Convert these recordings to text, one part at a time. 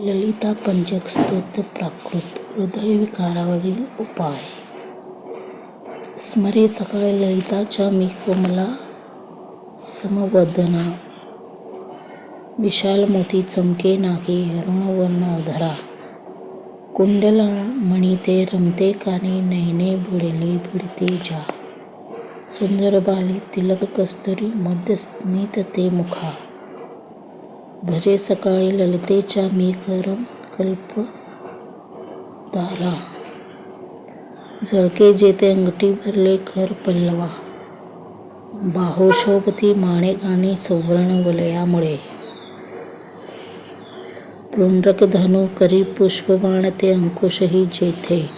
ललिता पंचक स्तोत्र प्राकृत हृदयविकारावरील उपाय. स्मरे सकाळी ललिताच्या मी कोमला समवदना. विशाल मोती चमके नाके अरुणवर्ण अधरा. कुंडल मणिते रमते कानी नयने बुडले भिडते जा. सुंदर बाली तिलक कस्तुरी मध्यस्नित ते मुखा. भजे सकाळी ललितेच्या मी करम कल्प तारा. झळके जेते अंगठी भरले कर पल्लवा. बाहो शोभती माणिक आणि सुवर्ण वलयामुळे. पुंडक धनु करी पुष्पबाण ते अंकुशही जेथे.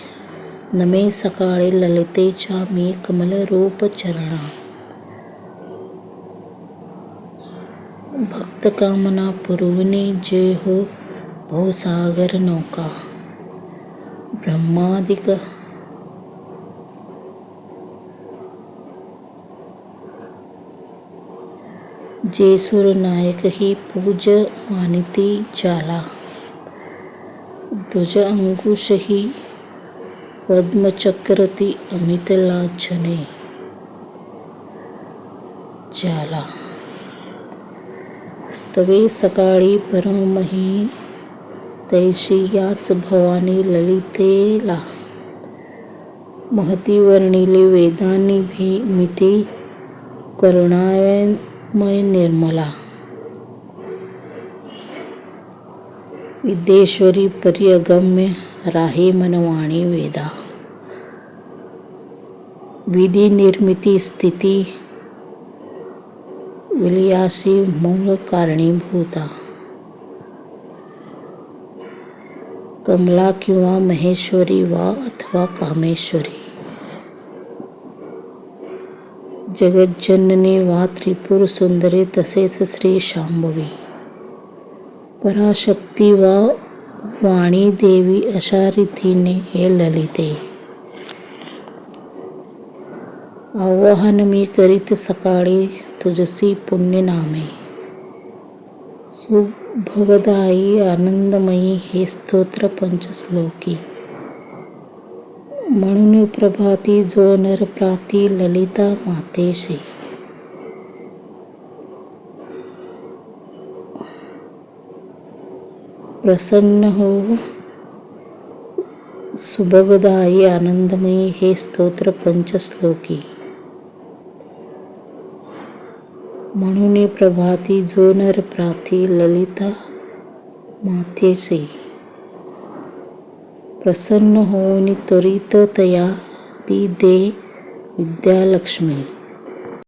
नमे सकाळी ललितेच्या मी कमल रूप चरणा. भक्त कामना पुरविणे जय हो भवसागर नौका। ब्रह्मादिक। जेसुर नायक ही पूज मानिती जाला। ध्वज अंकुश ही पद्मचक्रती अमित लाछने जाला। स्तवे सकाळी परमही तैशी याच भवानी ललितेला. महती वर्णिले वेदानी भी मिती करुणामय निर्मला. विद्येश्वरी पर्यगम्य राहे मनवाणी वेदा. विधी निर्मिती स्थिती विलयासी मूळ कारणीभूता. कमला किंवा महेश्वरी वा अथवा कामेश्वरी. जगज्जननी वा त्रिपुर सुंदरी तसेच श्री शांभवी. पराशक्ती वा वाणी देवी अशा रीतीने हे ललिते. आवाहन मी करीत सकाळी तुझसी पुण्यनामे. सुभगदायी आनंदमयी हे स्तोत्र पंचश्लोकी. म्हणून प्रभाती जो नर प्राती ललिता मातेशी. प्रसन्न हो. सुभगदायी आनंदमयी हे स्तोत्र पंचश्लोकी. म्हणून प्रभाती जो नर प्राती ललिता मातेचे. प्रसन्न होऊन त्वरित तया ती दे विद्यालक्ष्मी